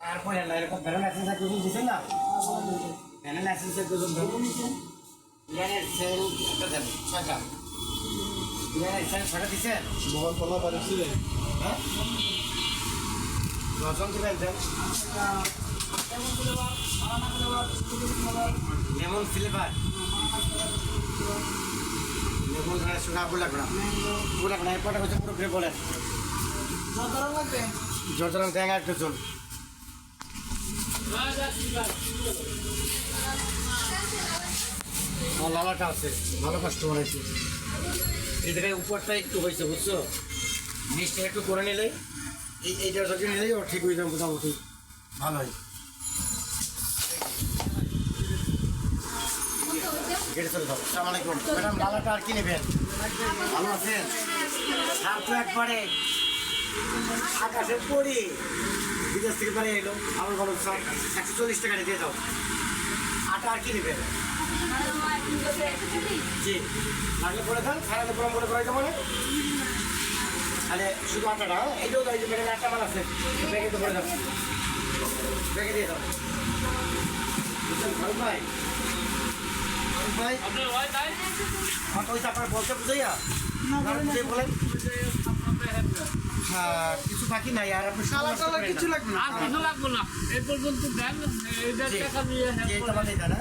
তারপরে এরকম ভ্যানের লাইসেন্স একটা ওজন না? ভ্যানের লাইসেন্স ধরুন। ভ্যানের সেল একটা দেন, ছয়টা। ভ্যানের সেল ছয়টা দিছেন? মোহন পারেছি হ্যাঁ? দেন। লেমন ফ্লেভার একটা আমার লালাটা আছে, ভালো আছে। এই জায়গায় উপরটা একটু হয়েছে, বুঝছ? নিচটা একটু করে নিলে, এই এইটা ঠিক হয়ে যাবে মোটামুটি। ভালো হয় গেটে চলে আর কি নেবেন? ভালো আছেন? আর তো একবারে আকাশে পড়ি। বিদেশ থেকে বাড়ি এলো। বলো, স্যার, একশো চল্লিশ টাকা দিয়ে দাও। আটা আর কি নেবেন? জি। লাগলে করে দেন খারাপে গরম করে করে দেবো না। তাহলে শুধু আটাটা হ্যাঁ? এই যে মেরে একটা মাল আছে। ব্যাগে দাও। ব্যাগে দিয়ে দাও। ফারুক ভাই ভাই। আমার ওই আপনার বলতে বুঝাইয়া? বুঝাই বলেন। হ্যাঁ কিছু বাকি নাই আর আপনি কিছু লাগবে আর কিছু লাগবো না। এই পর্যন্ত দেন এই টাকা না